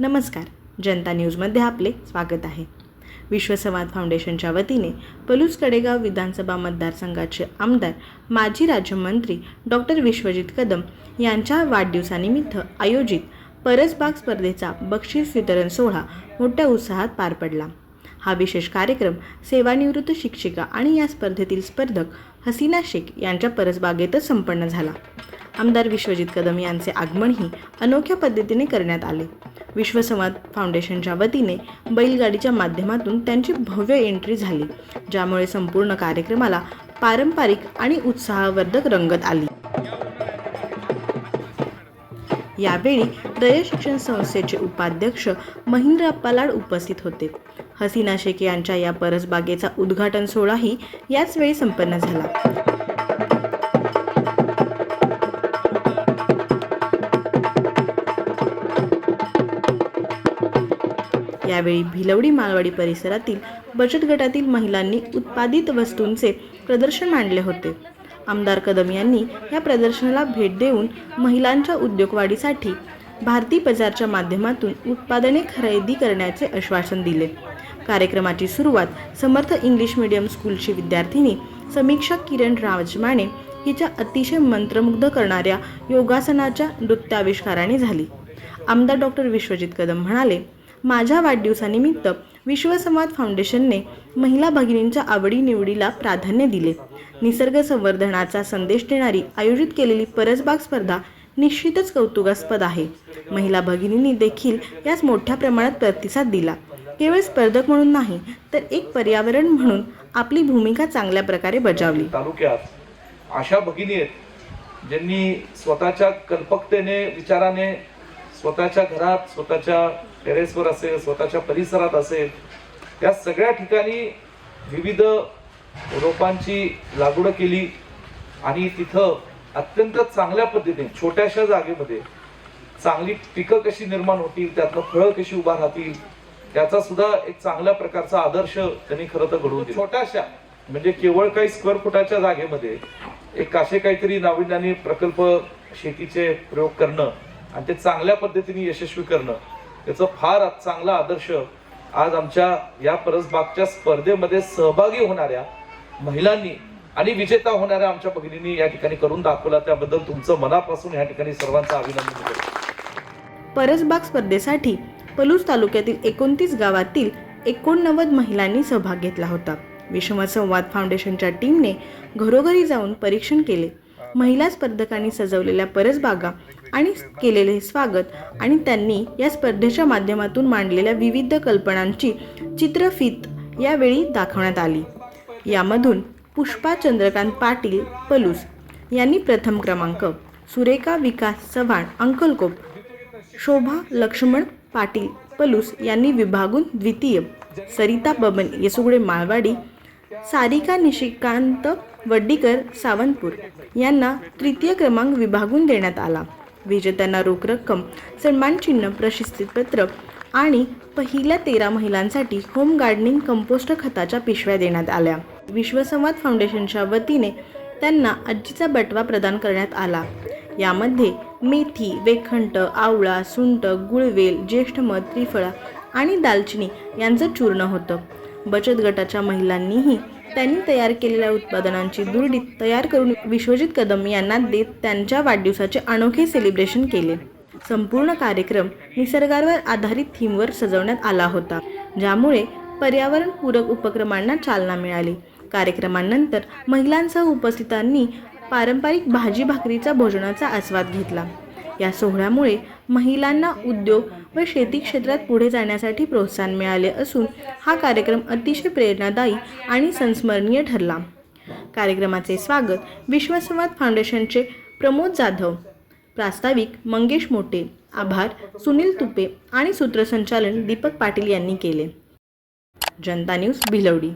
नमस्कार. जनता न्यूजमध्ये आपले स्वागत आहे. विश्वसंवाद फाउंडेशनच्या वतीने पलूस कडेगाव विधानसभा मतदारसंघाचे आमदार माजी राज्यमंत्री डॉक्टर विश्वजित कदम यांच्या वाढदिवसानिमित्त आयोजित परसबाग स्पर्धेचा बक्षीस वितरण सोहळा मोठ्या उत्साहात पार पडला. हा विशेष कार्यक्रम सेवानिवृत्त शिक्षिका आणि या स्पर्धेतील स्पर्धक हसीना शेख यांच्या परसबागेतच संपन्न झाला. आमदार विश्वजित कदम यांचे आगमनही अनोख्या पद्धतीने करण्यात आले. विश्वसंवाद फाउंडेशनच्या वतीने बैलगाडीच्या माध्यमातून त्यांची भव्य एंट्री झाली ज्यामुळे संपूर्ण कार्यक्रमाला पारंपरिक आणि उत्साहवर्धक रंगत आली. यावेळी रय शिक्षण संस्थेचे उपाध्यक्ष महेंद्र पलाड उपस्थित होते. हसीना शेख यांच्या या परसबागेचा उद्घाटन सोहळाही याच वेळी संपन्न झाला. यावेळी भिलवडी मालवाडी परिसरातील बचत गटातील महिलांनी उत्पादित वस्तूंचे प्रदर्शन मांडले होते. आमदार कदम यांनी या प्रदर्शनाला भेट देऊन महिलांच्या उद्योगवाढीसाठी भारती बाजारच्या माध्यमातून उत्पादने खरेदी करण्याचे आश्वासन दिले. कार्यक्रमाची सुरुवात समर्थ इंग्लिश मीडियम स्कूलची विद्यार्थिनी समीक्षा किरण राजमाने हिच्या अतिशय मंत्रमुग्ध करणाऱ्या योगासनाच्या नृत्याविष्काराने झाली. आमदार डॉक्टर विश्वजित कदम म्हणाले माझ्या वाढदिवसानिमित्त विश्वसंवाद फाउंडेशनने महिला भगिनींच्या आवडीनिवडीला प्राधान्य दिले. निसर्ग संवर्धनाचा संदेश देणारी आयोजित केलेली परसबाग स्पर्धा निश्चितच कौतुकास्पद आहे. महिला भगिनींनी देखील यास मोठ्या प्रमाणात प्रतिसाद दिला. केवळ स्पर्धक म्हणून नाही तर एक पर्यावरण म्हणून आपली भूमिका चांगल्या प्रकारे बजावली. तालुक्यात अशा भगिनी आहेत ज्यांनी स्वतःच्या कल्पकतेने विचाराने स्वतःच्या घरात स्वतःच्या टेरेसवर असेल स्वतःच्या परिसरात असेल त्या सगळ्या ठिकाणी विविध रोपांची लागवड केली आणि तिथं अत्यंत चांगल्या पद्धतीने छोट्याशा जागेमध्ये चांगली पिकं कशी निर्माण होतील त्यातनं फळं कशी उभा राहतील त्याचा सुद्धा एक चांगल्या प्रकारचा आदर्श त्यांनी खरं तर घडवून छोट्याशा. म्हणजे केवळ काही स्क्वेअर फुटाच्या जागेमध्ये एक असे काहीतरी नाविन्याने प्रकल्प शेतीचे प्रयोग करणं आणि ते चांगल्या पद्धतीने यशस्वी करणं. त्याचं फार चांगला आदर्श आज आमच्या या परसबागच्या स्पर्धेमध्ये सहभागी होणाऱ्या महिलांनी आणि विजेता होणाऱ्या आमच्या भगिनींनी या ठिकाणी करून दाखवला. त्याबद्दल तुमचं मनापासून या ठिकाणी सर्वांचं अभिनंदन करतो. परसबाग स्पर्धेसाठी पलूस तालुक्यातील एकोणतीस गावातील एकोणनव्वद महिलांनी सहभाग घेतला होता. विश्वसंवाद फाउंडेशनच्या टीमने घरोघरी जाऊन परीक्षण केले. महिला स्पर्धकांनी सजवलेल्या परसबागा आणि केलेले स्वागत. आणि त्यांनी या स्पर्धेच्या माध्यमातून मांडलेल्या विविध कल्पनांची चित्रफीत यावेळी दाखवण्यात आली. यामधून पुष्पा चंद्रकांत पाटील पलूस यांनी प्रथम क्रमांक सुरेखा विकास चव्हाण अंकलकोप शोभा लक्ष्मण पाटील पलूस यांनी विभागून द्वितीय सरिता बबन येसुगडे माळवाडी सारिका निशिकांत वड्डीकर सावंतपूर यांना तृतीय क्रमांक विभागून देण्यात आला. विजेत्यांना रोख रक्कम सन्मानचिन्ह प्रशस्तीपत्र आणि पहिल्या तेरा महिलांसाठी होम गार्डनिंग कंपोस्ट खताच्या पिशव्या देण्यात आल्या. विश्वसंवाद फाउंडेशनच्या वतीने त्यांना आजीचा बटवा प्रदान करण्यात आला. यामध्ये मेथी वेखंट आवळा सुंट गुळवेल ज्येष्ठ मध त्रिफळा आणि दालचिनी यांचं चूर्ण होतं. बचत गटाच्या महिलांनीही त्यांनी तयार केलेल्या उत्पादनांची दुर्डी तयार करून विश्वजित कदम यांना देत त्यांच्या वाढदिवसाचे अनोखे सेलिब्रेशन केले. संपूर्ण कार्यक्रम निसर्गावर आधारित थीमवर सजवण्यात आला होता ज्यामुळे पर्यावरणपूरक उपक्रमांना चालना मिळाली. कार्यक्रमानंतर महिलांसह उपस्थितांनी पारंपरिक भाजी भाकरीचा भोजनाचा आस्वाद घेतला. या सोहळ्यामुळे महिलांना उद्योग व शेती क्षेत्रात पुढे जाण्यासाठी प्रोत्साहन मिळाले असून हा कार्यक्रम अतिशय प्रेरणादायी आणि संस्मरणीय ठरला. कार्यक्रमाचे स्वागत विश्वसंवाद फाउंडेशनचे प्रमोद जाधव प्रास्ताविक मंगेश मोटे आभार सुनील तुपे आणि सूत्रसंचालन दीपक पाटील यांनी केले. जनता न्यूज भिलवडी.